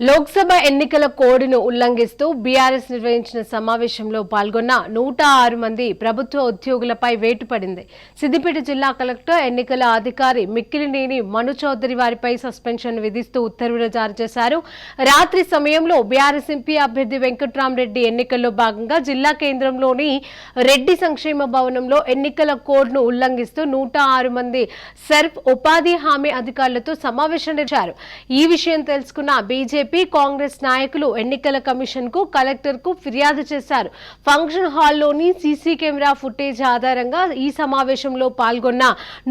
లోక్సభ ఎన్నికల కోడ్ను ఉల్లంఘిస్తూ బీఆర్ఎస్ నిర్వహించిన సమావేశంలో పాల్గొన్న నూట ఆరు మంది ప్రభుత్వ ఉద్యోగులపై వేటు పడింది. సిద్దిపేట జిల్లా కలెక్టర్ ఎన్నికల అధికారి మిక్కిలినేని మను చౌదరి వారిపై సస్పెన్షన్ విధిస్తూ ఉత్తర్వులు జారీ చేశారు. రాత్రి సమయంలో బీఆర్ఎస్ ఎంపీ అభ్యర్థి వెంకట్రామరెడ్డి ఎన్నికల్లో భాగంగా జిల్లా కేంద్రంలోని రెడ్డి సంక్షేమ భవనంలో ఎన్నికల కోడ్ను ఉల్లంఘిస్తూ నూట ఆరు మంది సెర్ఫ్ ఉపాధి హామీ అధికారులతో సమావేశం నిర్చారు ఈ విషయం తెలుసుకున్న బీజేపీ కాంగ్రెస్ నాయకులు ఎన్నికల కమిషన్కు కలెక్టర్కు ఫిర్యాదు చేశారు. ఫంక్షన్ హాల్లోని సీసీ కెమెరా ఫుటేజ్ ఆధారంగా ఈ సమావేశంలో పాల్గొన్న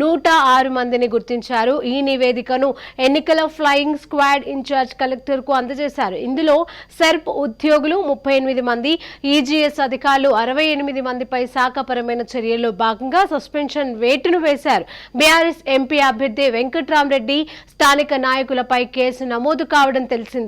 నూట ఆరు మందిని గుర్తించారు. ఈ నివేదికను ఎన్నికల ఫ్లయింగ్ స్క్వాడ్ ఇన్ఛార్జ్ కలెక్టర్కు అందజేశారు. ఇందులో సెర్ప్ ఉద్యోగులు ముప్పై ఎనిమిది మంది ఈజీఎస్ అధికారులు అరవై ఎనిమిది మందిపై శాఖపరమైన చర్యల్లో భాగంగా సస్పెన్షన్ వేటును వేశారు. బీఆర్ఎస్ ఎంపీ అభ్యర్థి వెంకట్రామరెడ్డి స్థానిక నాయకులపై కేసు నమోదు కావడం తెలిసింది.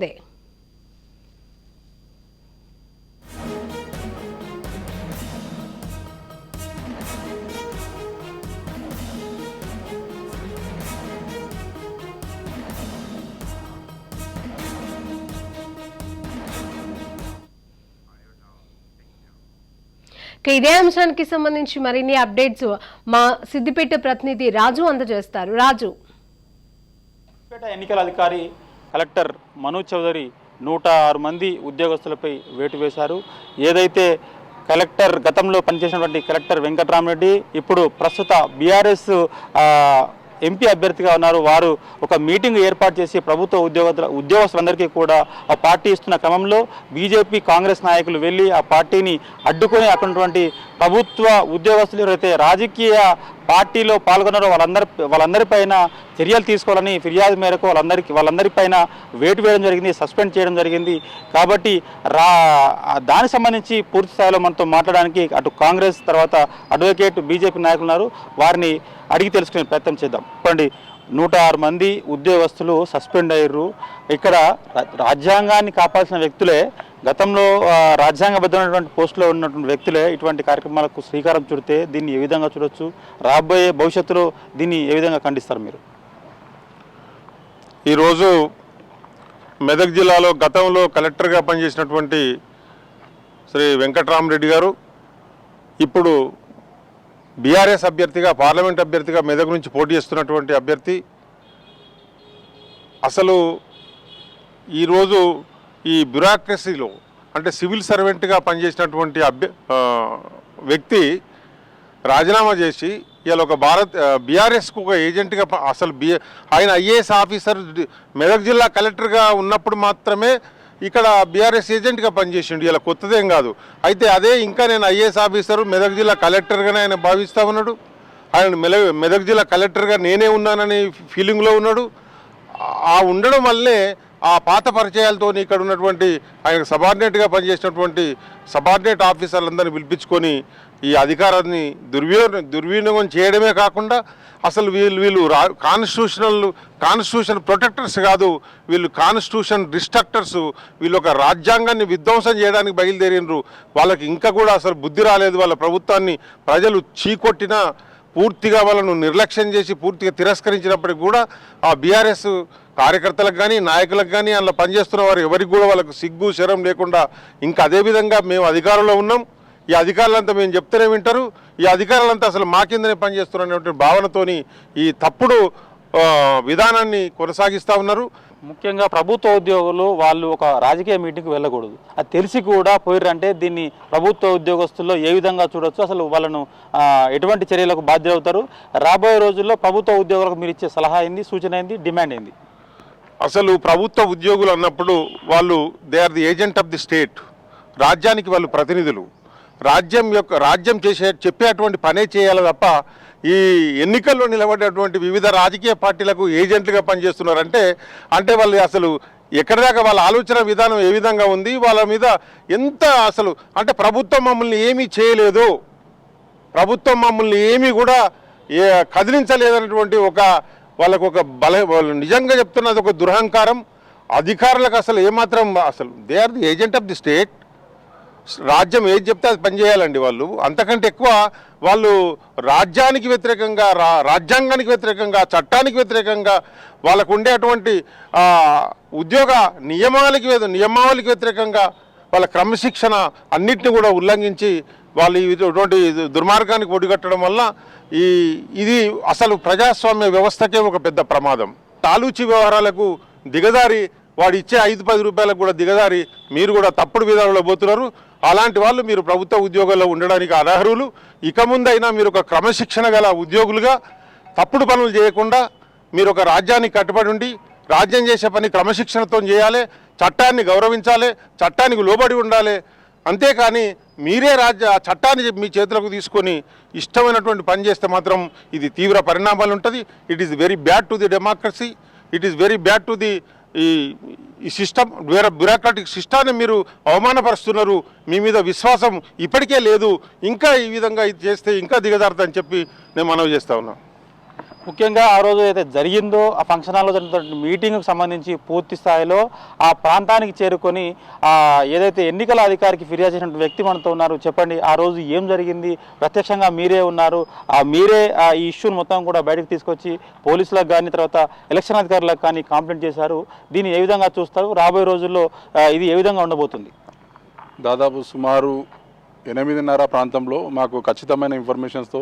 ఇక ఇదే అంశానికి సంబంధించి మరిన్ని అప్డేట్స్ మా సిద్దిపేట ప్రతినిధి రాజు అందజేస్తారు. రాజు. ఎన్నికల అధికారి కలెక్టర్ మనోజ్ చౌదరి నూట ఆరు మంది ఉద్యోగస్తులపై వేటు వేశారు. ఏదైతే కలెక్టర్ గతంలో పనిచేసినటువంటి కలెక్టర్ వెంకట్రామరెడ్డి ఇప్పుడు ప్రస్తుత బీఆర్ఎస్ ఎంపీ అభ్యర్థిగా ఉన్నారు. వారు ఒక మీటింగ్ ఏర్పాటు చేసి ప్రభుత్వ ఉద్యోగ ఉద్యోగస్తులందరికీ కూడా ఆ పార్టీ ఇస్తున్న క్రమంలో బీజేపీ కాంగ్రెస్ నాయకులు వెళ్ళి ఆ పార్టీని అడ్డుకొని అక్కడ ప్రభుత్వ ఉద్యోగస్తులు ఎవరైతే రాజకీయ పార్టీలో పాల్గొన్నారో వాళ్ళందరి వాళ్ళందరిపైన చర్యలు తీసుకోవాలని ఫిర్యాదు మేరకు వాళ్ళందరికీ వాళ్ళందరిపైన వేటు వేయడం జరిగింది సస్పెండ్ చేయడం జరిగింది. కాబట్టి రా దానికి సంబంధించి పూర్తి స్థాయిలో మనతో మాట్లాడడానికి అటు కాంగ్రెస్ తర్వాత అడ్వకేట్ బీజేపీ నాయకులు ఉన్నారు. వారిని అడిగి తెలుసుకునే ప్రయత్నం చేద్దాం. చెప్పండి నూట ఆరు మంది ఉద్యోగస్తులు సస్పెండ్ అయ్యారు. ఇక్కడ రా- రాజ్యాంగాన్ని కాపాల్సిన వ్యక్తులే గతంలో రాజ్యాంగబద్ధమైనటువంటి పోస్టులో ఉన్నటువంటి వ్యక్తులే ఇటువంటి కార్యక్రమాలకు శ్రీకారం చుడితే దీన్ని ఏ విధంగా చూడొచ్చు? రాబోయే భవిష్యత్తులో దీన్ని ఏ విధంగా ఖండిస్తారు మీరు? ఈరోజు మెదక్ జిల్లాలో గతంలో కలెక్టర్గా పనిచేసినటువంటి శ్రీ వెంకట్రామరెడ్డి గారు ఇప్పుడు బీఆర్ఎస్ అభ్యర్థిగా పార్లమెంట్ అభ్యర్థిగా మెదక్ నుంచి పోటీ చేస్తున్నటువంటి అభ్యర్థి అసలు ఈరోజు ఈ బ్యూరాక్రసీలో అంటే సివిల్ సర్వెంట్గా పనిచేసినటువంటి అభ్య వ్యక్తి రాజీనామా చేసి ఇవాళ ఒక భారత్ బీఆర్ఎస్కు ఒక ఏజెంట్గా అసలు బి ఆయన ఐఏఎస్ ఆఫీసర్ మెదక్ జిల్లా కలెక్టర్గా ఉన్నప్పుడు మాత్రమే ఇక్కడ బీఆర్ఎస్ ఏజెంట్గా పనిచేసిండు. ఇలా కొత్తదేం కాదు. అయితే అదే ఇంకా నేను ఐఏఎస్ ఆఫీసర్ మెదక్ జిల్లా కలెక్టర్గానే ఆయన భావిస్తా ఉన్నాడు. ఆయన మెల మెదక్ జిల్లా కలెక్టర్గా నేనే ఉన్నానని ఫీలింగ్లో ఉన్నాడు. ఆ ఉండడం వల్లే ఆ పాత పరిచయాలతో ఇక్కడ ఉన్నటువంటి ఆయన సబార్డినేట్గా పనిచేసినటువంటి సబార్డినేట్ ఆఫీసర్లందరినీ పిలిపించుకొని ఈ అధికారాన్ని దుర్వినియోగం దుర్వినియోగం చేయడమే కాకుండా అసలు వీళ్ళు వీళ్ళు రా కాన్స్టిట్యూషనల్ కాన్స్టిట్యూషన్ ప్రొటెక్టర్స్ కాదు. వీళ్ళు కాన్స్టిట్యూషన్ డిస్ట్రక్టర్స్ వీళ్ళు ఒక రాజ్యాంగాన్ని విధ్వంసం చేయడానికి బయలుదేరినరు. వాళ్ళకి ఇంకా కూడా అసలు బుద్ధి రాలేదు. వాళ్ళ ప్రభుత్వాన్ని ప్రజలు చీకొట్టినా పూర్తిగా వాళ్ళను నిర్లక్ష్యం చేసి పూర్తిగా తిరస్కరించినప్పటికి కూడా ఆ బీఆర్ఎస్ కార్యకర్తలకు కానీ నాయకులకు కానీ అందులో పనిచేస్తున్న వారు ఎవరికి కూడా వాళ్ళకు సిగ్గు శరం లేకుండా ఇంకా అదేవిధంగా మేము అధికారంలో ఉన్నాం. ఈ అధికారులంతా మేము చెప్తూనే వింటారు. ఈ అధికారులంతా అసలు మా కిందనే పనిచేస్తున్నటువంటి భావనతోని ఈ తప్పుడు విధానాన్ని కొనసాగిస్తూ ఉన్నారు. ముఖ్యంగా ప్రభుత్వ ఉద్యోగులు వాళ్ళు ఒక రాజకీయ మీటింగ్కి వెళ్ళకూడదు. అది తెలిసి కూడా పోయిర్రంటే దీన్ని ప్రభుత్వ ఉద్యోగస్తుల్లో ఏ విధంగా చూడొచ్చు? అసలు వాళ్ళను ఎటువంటి చర్యలకు బాధ్యులవుతారు? రాబోయే రోజుల్లో ప్రభుత్వ ఉద్యోగులకు మీరు ఇచ్చే సలహా ఏంది సూచన ఏంది డిమాండ్ ఏంది? అసలు ప్రభుత్వ ఉద్యోగులు అన్నప్పుడు వాళ్ళు they are the agent of the state. రాజ్యానికి వాళ్ళు ప్రతినిధులు. రాజ్యం యొక్క రాజ్యం చేసే చెప్పేటువంటి పనే చేయాలి తప్ప ఈ ఎన్నికల్లో నిలబడేటువంటి వివిధ రాజకీయ పార్టీలకు ఏజెంట్లుగా పనిచేస్తున్నారంటే అంటే వాళ్ళు అసలు ఎక్కడి దాకా వాళ్ళ ఆలోచన విధానం ఏ విధంగా ఉంది వాళ్ళ మీద ఎంత అసలు అంటే ప్రభుత్వం మమ్మల్ని ఏమీ చేయలేదు. ప్రభుత్వం మమ్మల్ని ఏమీ కూడా ఏ కదిలించలేదన్నటువంటి ఒక వాళ్ళకు ఒక బల వాళ్ళు నిజంగా చెప్తున్నది ఒక దురహంకారం. అధికారులకు అసలు ఏమాత్రం అసలు they are the agent of the state. రాజ్యం ఏది చెప్తే అది పనిచేయాలండి వాళ్ళు. అంతకంటే ఎక్కువ వాళ్ళు రాజ్యానికి వ్యతిరేకంగా రా రాజ్యాంగానికి వ్యతిరేకంగా చట్టానికి వ్యతిరేకంగా వాళ్ళకు ఉండేటువంటి ఉద్యోగ నియమాలకి నియమావళికి వ్యతిరేకంగా వాళ్ళ క్రమశిక్షణ అన్నిటిని కూడా ఉల్లంఘించి వాళ్ళు ఇటువంటి దుర్మార్గానికి ఒడిగట్టడం వల్ల ఈ ఇది అసలు ప్రజాస్వామ్య వ్యవస్థకే ఒక పెద్ద ప్రమాదం. తాలూచి వ్యవహారాలకు దిగదారి వాడు ఇచ్చే ఐదు పది రూపాయలకు కూడా దిగదారి మీరు కూడా తప్పుడు విధానంలో పోతున్నారు. అలాంటి వాళ్ళు మీరు ప్రభుత్వ ఉద్యోగాల్లో ఉండడానికి అనర్హులు. ఇక ముందైనా మీరు ఒక క్రమశిక్షణ గల ఉద్యోగులుగా తప్పుడు పనులు చేయకుండా మీరు ఒక రాజ్యానికి కట్టుబడి ఉండి రాజ్యం చేసే పని క్రమశిక్షణతో చేయాలి చట్టాన్ని గౌరవించాలి చట్టానికి లోబడి ఉండాలి. అంతేకాని మీరే రాజ్య చట్టాన్ని మీ చేతులకు తీసుకొని ఇష్టమైనటువంటి పని చేస్తే మాత్రం ఇది తీవ్ర పరిణామాలు ఉంటుంది. It is very bad to the democracy it is very bad to the ఈ ఈ సిస్టమ్ వేరే బ్యూరోక్రాటిక్ సిస్టాన్ని మీరు అవమానపరుస్తున్నారు మీ మీద విశ్వాసం ఇప్పటికే లేదు ఇంకా ఈ విధంగా ఇది చేస్తే ఇంకా దిగజారుతుందని చెప్పి నేను మనవి చేస్తా ఉన్నాను ముఖ్యంగా ఆ రోజు అయితే జరిగిందో ఆ ఫంక్షన్ హాల్లో జరిగినటువంటి మీటింగ్కు సంబంధించి పూర్తి స్థాయిలో ఆ ప్రాంతానికి చేరుకొని ఏదైతే ఎన్నికల అధికారికి ఫిర్యాదు చేసినటువంటి వ్యక్తి మనతో ఉన్నారు చెప్పండి ఆ రోజు ఏం జరిగింది ప్రత్యక్షంగా మీరే ఉన్నారు ఆ మీరే ఆ ఈ ఇష్యూని మొత్తం కూడా బయటకు తీసుకొచ్చి పోలీసులకు కానీ తర్వాత ఎలక్షన్ అధికారులకు కానీ కంప్లైంట్ చేశారు. దీన్ని ఏ విధంగా చూస్తారు? రాబోయే రోజుల్లో ఇది ఏ విధంగా ఉండబోతుంది? దాదాపు సుమారు ఎనిమిదిన్నర ప్రాంతంలో మాకు ఖచ్చితమైన ఇన్ఫర్మేషన్స్తో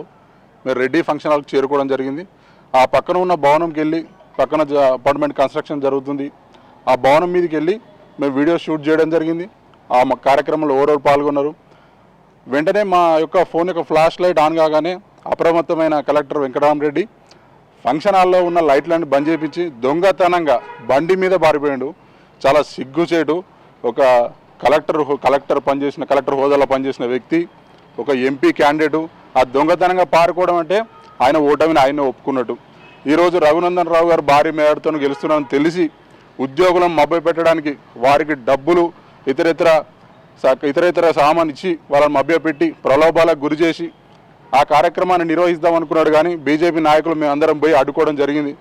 మేము రెడ్డి ఫంక్షన్ హాల్కి చేరుకోవడం జరిగింది. ఆ పక్కన ఉన్న భవనంకి వెళ్ళి పక్కన అపార్ట్మెంట్ కన్స్ట్రక్షన్ జరుగుతుంది. ఆ భవనం మీదకి వెళ్ళి మేము వీడియో షూట్ చేయడం జరిగింది. ఆ మా కార్యక్రమంలో ఎవరెవరు పాల్గొన్నారు. వెంటనే మా యొక్క ఫోన్ యొక్క ఫ్లాష్ లైట్ ఆన్ కాగానే అప్రమత్తమైన కలెక్టర్ వెంకటరామరెడ్డి ఫంక్షన్ హాల్లో ఉన్న లైట్లన్నీ బంద్ చేపించి దొంగతనంగా బండి మీద పారిపోయాడు. చాలా సిగ్గుచేటు ఒక కలెక్టర్ కలెక్టర్ పనిచేసిన కలెక్టర్ హోదాలో పనిచేసిన వ్యక్తి ఒక ఎంపీ క్యాండిడేటు ఆ దొంగతనంగా పారుకోవడం అంటే ఆయన ఓటమిని ఆయన ఒప్పుకున్నట్టు. ఈరోజు రఘునందన్ రావు గారు భారీ మేడతో గెలుస్తున్నారని తెలిసి ఉద్యోగులను మభ్య పెట్టడానికి వారికి డబ్బులు ఇతరితర స- ఇతర ఇతర సామాన్ ఇచ్చి వాళ్ళని మభ్యపెట్టి ప్రలోభాలకు గురి చేసి ఆ కార్యక్రమాన్ని నిర్వహిస్తాం అనుకున్నాడు కానీ బీజేపీ నాయకులు మేము అందరం పోయి అడ్డుకోవడం జరిగింది.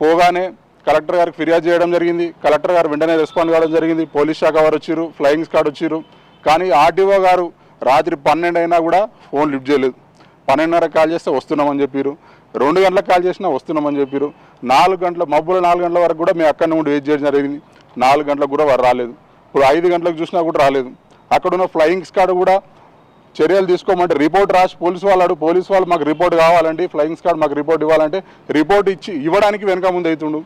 పోగానే కలెక్టర్ గారికి ఫిర్యాదు చేయడం జరిగింది. కలెక్టర్ గారు వెంటనే రెస్పాండ్ కావడం జరిగింది. పోలీస్ శాఖ వారు వచ్చారు ఫ్లయింగ్ స్క్వాడ్ వచ్చారు. కానీ ఆర్టీఓ గారు రాత్రి పన్నెండు అయినా కూడా ఫోన్ లిఫ్ట్ చేయలేదు. పన్నెండున్నర కాల్ చేస్తే వస్తున్నామని చెప్పారు రెండు గంటలకు కాల్ చేసినా వస్తున్నామని చెప్పారు నాలుగు గంటల మబ్బులు నాలుగు గంటల వరకు కూడా మేము అక్కడ నుండి వెయిట్ చేయడం జరిగింది నాలుగు గంటలకు కూడా వారు రాలేదు. ఇప్పుడు ఐదు గంటలకు చూసినా కూడా రాలేదు. అక్కడ ఉన్న ఫ్లయింగ్ స్క్వాడ్ కూడా చర్యలు తీసుకోమంటే రిపోర్ట్ రాసి పోలీసు వాళ్ళు పోలీసు వాళ్ళు మాకు రిపోర్ట్ కావాలండి ఫ్లయింగ్ స్క్వాడ్ మాకు రిపోర్ట్ ఇవ్వాలంటే రిపోర్ట్ ఇచ్చి ఇవ్వడానికి వెనక ముందు అవుతుండు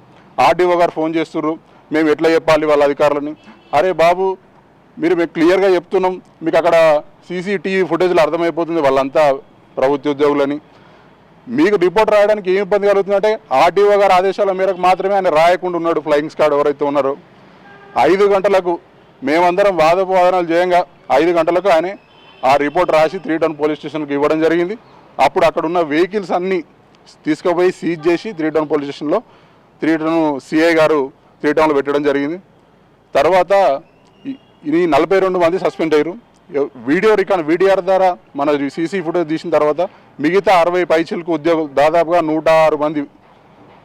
ఆర్డీఓ గారు ఫోన్ చేస్తుర్రు. మేము ఎట్లా చెప్పాలి వాళ్ళ అధికారులని. అరే బాబు మీరు మేము క్లియర్గా చెప్తున్నాం. మీకు అక్కడ సీసీటీవీ ఫుటేజ్లో అర్థమైపోతుంది. వాళ్ళంతా ప్రభుత్వ ఉద్యోగులని మీకు రిపోర్ట్ రాయడానికి ఏం ఇబ్బంది కలుగుతుందంటే ఆర్టీఓ గారి ఆదేశాల మేరకు మాత్రమే ఆయన రాయకుండా ఉన్నాడు ఫ్లయింగ్ స్క్వాడ్ ఎవరైతే ఉన్నారో. ఐదు గంటలకు మేమందరం వాదోపవాదనాలు చేయంగా ఐదు గంటలకు ఆయన ఆ రిపోర్ట్ రాసి త్రీ టౌన్ పోలీస్ స్టేషన్కి ఇవ్వడం జరిగింది. అప్పుడు అక్కడ ఉన్న వెహికల్స్ అన్నీ తీసుకుపోయి సీజ్ చేసి త్రీ టౌన్ పోలీస్ స్టేషన్లో త్రీ టౌన్ సిఐ గారు త్రీ టౌన్లో పెట్టడం జరిగింది. తర్వాత ఈ- నలభై రెండు మంది సస్పెండ్ అయ్యారు. వీడియో రికార్డ్ వీడిఆర్ ద్వారా మన సీసీ ఫుటేజ్ తీసిన తర్వాత మిగతా అరవై పైచీలకు ఉద్యోగులు దాదాపుగా నూట ఆరు మంది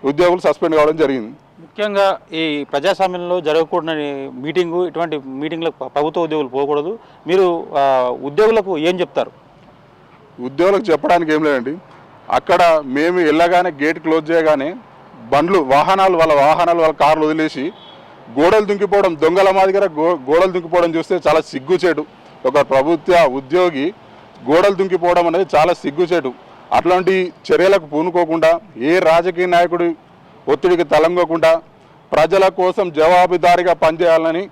ఉద్యోగులు సస్పెండ్ కావడం జరిగింది. ముఖ్యంగా ఈ ప్రజాస్వామ్యంలో జరగకూడని మీటింగు ఇటువంటి మీటింగ్లకు ప్రభుత్వ ఉద్యోగులు పోకూడదు. మీరు ఉద్యోగులకు ఏం చెప్తారు? ఉద్యోగులకు చెప్పడానికి ఏం లేదండి. అక్కడ మేము వెళ్ళగానే గేట్ క్లోజ్ చేయగానే బండ్లు వాహనాలు వాళ్ళ వాహనాలు వాళ్ళ కార్లు వదిలేసి గోడలు దుంకిపోవడం దొంగల మాదిగర గో గోడలు దుంకిపోవడం చూస్తే చాలా సిగ్గుచేటు. ఒక ప్రభుత్వ ఉద్యోగి గోడలు దుంకిపోవడం అనేది చాలా సిగ్గుచేటు. అట్లాంటి చర్యలకు పూనుకోకుండా ఏ రాజకీయ నాయకుడి ఒత్తిడికి తలంగకుండా ప్రజల కోసం జవాబుదారీగా పనిచేయాలని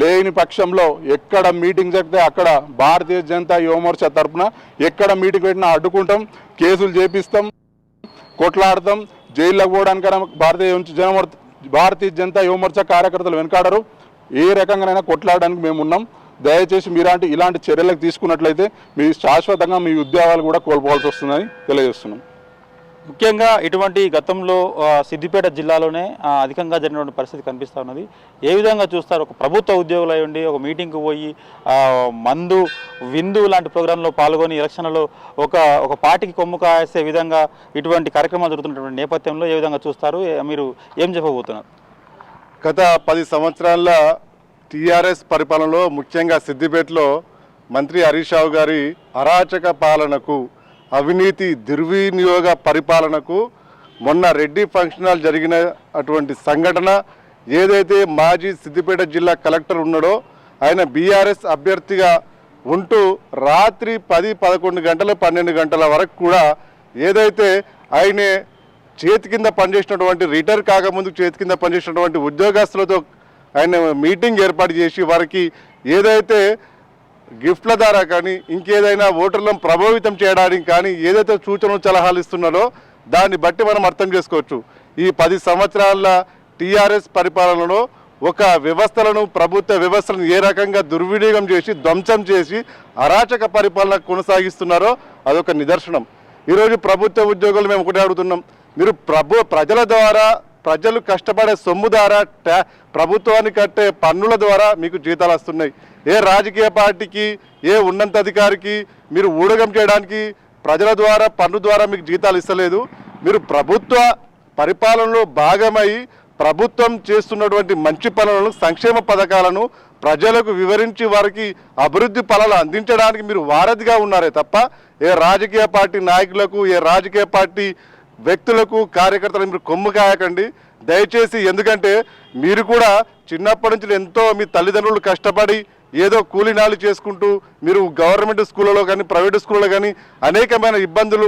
లేని పక్షంలో ఎక్కడ మీటింగ్ జరిగితే అక్కడ భారతీయ జనతా యువమోర్చా తరపున ఎక్కడ మీటింగ్ పెట్టినా అడ్డుకుంటాం కేసులు చేపిస్తాం కొట్లాడతాం జైల్లోకి పోవడానికైనా భారతీయ జనమోర్చ భారతీయ జనతా యువమోర్చా కార్యకర్తలు వెనకాడరు. ఏ రకంగానైనా కొట్లాడడానికి మేము ఉన్నాం దయచేసి మీలాంటి ఇలాంటి చర్యలకు తీసుకున్నట్లయితే మీ శాశ్వతంగా మీ ఉద్యోగాలు కూడా కోల్పోవాల్సి వస్తుందని తెలియజేస్తున్నాం. ముఖ్యంగా ఇటువంటి గతంలో సిద్దిపేట జిల్లాలోనే అధికంగా జరిగినటువంటి పరిస్థితి కనిపిస్తూ ఉన్నది. ఏ విధంగా చూస్తారు? ఒక ప్రభుత్వ ఉద్యోగులు అయి ఉండి ఒక మీటింగ్కి పోయి ఆ, మందు విందు లాంటి ప్రోగ్రాంలో పాల్గొని ఎలక్షన్లలో ఒక ఒక పార్టీకి కొమ్ము కాసే విధంగా ఇటువంటి కార్యక్రమాలు జరుగుతున్నటువంటి నేపథ్యంలో ఏ విధంగా చూస్తారు? మీరు ఏం చెప్పబోతున్నారు? గత పది సంవత్సరాల టీఆర్ఎస్ పరిపాలనలో ముఖ్యంగా సిద్దిపేటలో మంత్రి హరీష్ రావు గారి అరాచక పాలనకు అవినీతి దుర్వినియోగ పరిపాలనకు మొన్న రెడ్డి ఫంక్షన్ హాల్ జరిగిన అటువంటి సంఘటన ఏదైతే మాజీ సిద్దిపేట జిల్లా కలెక్టర్ ఉన్నాడో ఆయన బీఆర్ఎస్ అభ్యర్థిగా ఉంటూ రాత్రి పది పదకొండు గంటల పన్నెండు గంటల వరకు కూడా ఏదైతే ఆయనే చేతి కింద పనిచేసినటువంటి రిటైర్ కాకముందు చేతి కింద పనిచేసినటువంటి ఉద్యోగస్తులతో ఆయన మీటింగ్ ఏర్పాటు చేసి వారికి ఏదైతే గిఫ్ట్ల ద్వారా కానీ ఇంకేదైనా ఓటర్లను ప్రభావితం చేయడానికి కానీ ఏదైతే సూచనలు సలహాలు ఇస్తున్నారో దాన్ని బట్టి మనం అర్థం చేసుకోవచ్చు. ఈ పది సంవత్సరాల టీఆర్ఎస్ పరిపాలనలో ఒక వ్యవస్థలను ప్రభుత్వ వ్యవస్థలను ఏ రకంగా దుర్వినియోగం చేసి ధ్వంసం చేసి అరాచక పరిపాలన కొనసాగిస్తున్నారో అదొక నిదర్శనం. ఈరోజు ప్రభుత్వ ఉద్యోగులు మేము ఒకటే అడుగుతున్నాం. మీరు ప్రభు ప్రజల ద్వారా ప్రజలు కష్టపడే సొమ్ము ద్వారా ట్యా ప్రభుత్వానికి కట్టే పన్నుల ద్వారా మీకు జీతాలు వస్తున్నాయి. ఏ రాజకీయ పార్టీకి ఏ ఉన్నత అధికారికి మీరు ఊడగం చేయడానికి ప్రజల ద్వారా పన్ను ద్వారా మీకు జీతాలు ఇస్తలేదు. మీరు ప్రభుత్వ పరిపాలనలో భాగమై ప్రభుత్వం చేస్తున్నటువంటి మంచి పనులను సంక్షేమ పథకాలను ప్రజలకు వివరించి వారికి అభివృద్ధి ఫలాలు అందించడానికి మీరు వారధిగా ఉన్నారే తప్ప ఏ రాజకీయ పార్టీ నాయకులకు ఏ రాజకీయ పార్టీ వ్యక్తులకు కార్యకర్తలకు మీరు కొమ్ము కాయకండి. దయచేసి ఎందుకంటే మీరు కూడా చిన్నప్పటి నుంచి ఎంతో మీ తల్లిదండ్రులు కష్టపడి ఏదో కూలినాలు చేసుకుంటూ మీరు గవర్నమెంట్ స్కూళ్ళలో కానీ ప్రైవేట్ స్కూళ్ళలో కానీ అనేకమైన ఇబ్బందులు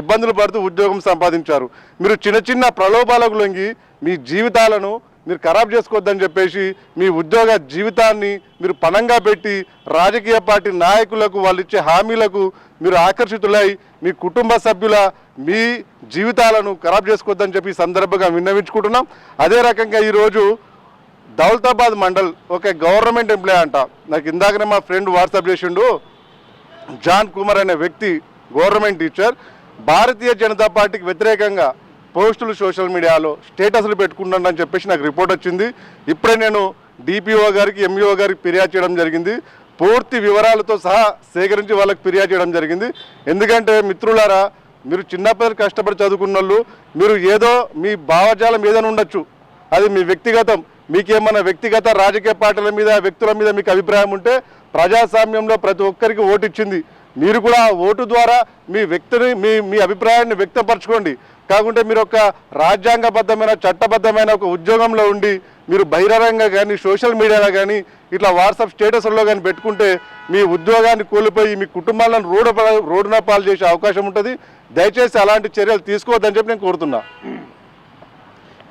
ఇబ్బందులు పడుతూ ఉద్యోగం సంపాదించారు. మీరు చిన్న చిన్న ప్రలోభాలకు లొంగి మీ జీవితాలను మీరు ఖరాబ్ చేసుకోవద్దని చెప్పేసి మీ ఉద్యోగ జీవితాన్ని మీరు పణంగా పెట్టి రాజకీయ పార్టీ నాయకులకు వాళ్ళు ఇచ్చే హామీలకు మీరు ఆకర్షితులై మీ కుటుంబ సభ్యుల మీ జీవితాలను ఖరాబ్ చేసుకోవద్దని చెప్పి సందర్భంగా విన్నవించుకుంటున్నాం. అదే రకంగా ఈరోజు దౌలతాబాద్ మండల్ ఒక గవర్నమెంట్ ఎంప్లాయ్ అంట. నాకు ఇందాకనే మా ఫ్రెండ్ వాట్సాప్ చేసిండు. జాన్ కుమార్ అనే వ్యక్తి గవర్నమెంట్ టీచర్. భారతీయ జనతా పార్టీకి వ్యతిరేకంగా పోస్టులు సోషల్ మీడియాలో స్టేటస్లు పెట్టుకుంటానని చెప్పేసి నాకు రిపోర్ట్ వచ్చింది. ఇప్పుడే నేను డిపిఓ గారికి ఎంఈఓ గారికి ఫిర్యాదు చేయడం జరిగింది. పూర్తి వివరాలతో సహా సేకరించి వాళ్ళకి ఫిర్యాదు చేయడం జరిగింది. ఎందుకంటే మిత్రులారా మీరు చిన్నప్పటి కష్టపడి చదువుకున్న వాళ్ళు మీరు ఏదో మీ భావజాలం ఏదైనా ఉండొచ్చు. అది మీ వ్యక్తిగతం. మీకేమన్నా వ్యక్తిగత రాజకీయ పార్టీల మీద వ్యక్తుల మీద మీకు అభిప్రాయం ఉంటే ప్రజాస్వామ్యంలో ప్రతి ఒక్కరికి ఓటు ఇచ్చింది మీరు కూడా ఆ ఓటు ద్వారా మీ వ్యక్తిని మీ మీ అభిప్రాయాన్ని వ్యక్తపరచుకోండి. కాకుంటే మీరు ఒక రాజ్యాంగబద్ధమైన చట్టబద్ధమైన ఒక ఉద్యోగంలో ఉండి మీరు బహిరంగంగా కానీ సోషల్ మీడియాలో కానీ ఇట్లా వాట్సాప్ స్టేటస్లో కానీ పెట్టుకుంటే మీ ఉద్యోగాన్ని కోల్పోయి మీ కుటుంబాలను రోడ్డు రోడ్డున పాలు చేసే అవకాశం ఉంటుంది. దయచేసి అలాంటి చర్యలు తీసుకోవద్దని చెప్పి నేను కోరుతున్నా.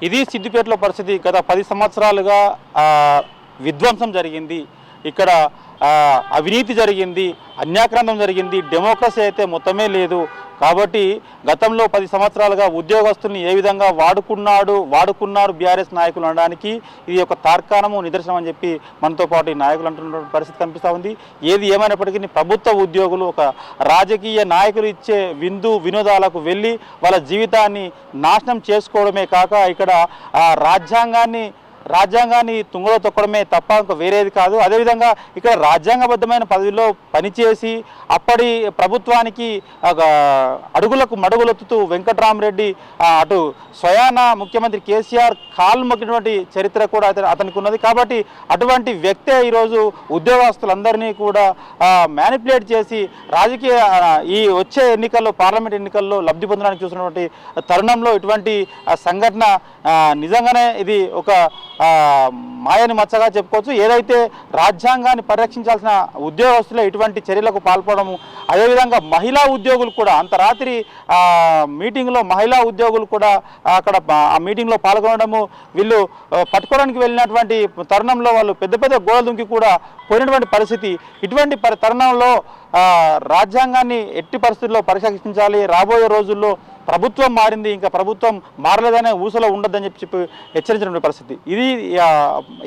ఇది సిద్దిపేటలో పరిస్థితి గత పది సంవత్సరాలుగా విధ్వంసం జరిగింది. ఇక్కడ అవినీతి జరిగింది అన్యాక్రాంతం జరిగింది డెమోక్రసీ అయితే మొత్తమే లేదు. కాబట్టి గతంలో పది సంవత్సరాలుగా ఉద్యోగస్తుల్ని ఏ విధంగా వాడుకున్నాడు వాడుకున్నారు బీఆర్ఎస్ నాయకులు అనడానికి ఇది ఒక తార్కాణము నిదర్శనం అని చెప్పి మనతో పాటు ఈ నాయకులు అంటున్న పరిస్థితి కనిపిస్తూ ఉంది. ఏది ఏమైనప్పటికీ ప్రభుత్వ ఉద్యోగులు ఒక రాజకీయ నాయకులు ఇచ్చే విందు వినోదాలకు వెళ్ళి వాళ్ళ జీవితాన్ని నాశనం చేసుకోవడమే కాక ఇక్కడ రాజ్యాంగాన్ని రాజ్యాంగాన్ని తుంగలో తొక్కడమే తప్ప ఇంకా వేరేది కాదు. అదేవిధంగా ఇక్కడ రాజ్యాంగబద్ధమైన పదవిలో పనిచేసి అప్పటి ప్రభుత్వానికి అడుగులకు మడుగులొత్తుతూ వెంకట్రామరెడ్డి అటు స్వయాన ముఖ్యమంత్రి కేసీఆర్ కాలు మొక్కినటువంటి చరిత్ర కూడా అతను అతనికి ఉన్నది కాబట్టి అటువంటి వ్యక్తే ఈరోజు ఉద్యోగస్తులందరినీ కూడా మ్యానిపులేట్ చేసి రాజకీయ ఈ వచ్చే ఎన్నికల్లో పార్లమెంట్ ఎన్నికల్లో లబ్ధి పొందడానికి చూసినటువంటి తరుణంలో ఇటువంటి సంఘటన నిజంగానే ఇది ఒక మాయని మచ్చగా చెప్పుకోవచ్చు. ఏదైతే రాజ్యాంగాన్ని పరిరక్షించాల్సిన ఉద్యోగస్తులే ఇటువంటి చర్యలకు పాల్పడము అదేవిధంగా మహిళా ఉద్యోగులు కూడా అంత రాత్రి మీటింగ్లో మహిళా ఉద్యోగులు కూడా అక్కడ ఆ మీటింగ్లో పాల్గొనడము వీళ్ళు పట్టుకోవడానికి వెళ్ళినటువంటి తరుణంలో వాళ్ళు పెద్ద పెద్ద గోడలు దుంకి కూడా పోయినటువంటి పరిస్థితి. ఇటువంటి తరుణంలో రాజ్యాంగాన్ని ఎట్టి పరిస్థితుల్లో పరిరక్షించాలి. రాబోయే రోజుల్లో ప్రభుత్వం మారింది ఇంకా ప్రభుత్వం మారలేదనే ఊసలో ఉండదని చెప్పి చెప్పి హెచ్చరించినటువంటి పరిస్థితి. ఇది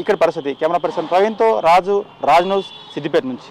ఇక్కడ పరిస్థితి. కెమెరా పర్సన్ ప్రవీణ్తో రాజు రాజ్ న్యూస్ సిద్దిపేట నుంచి.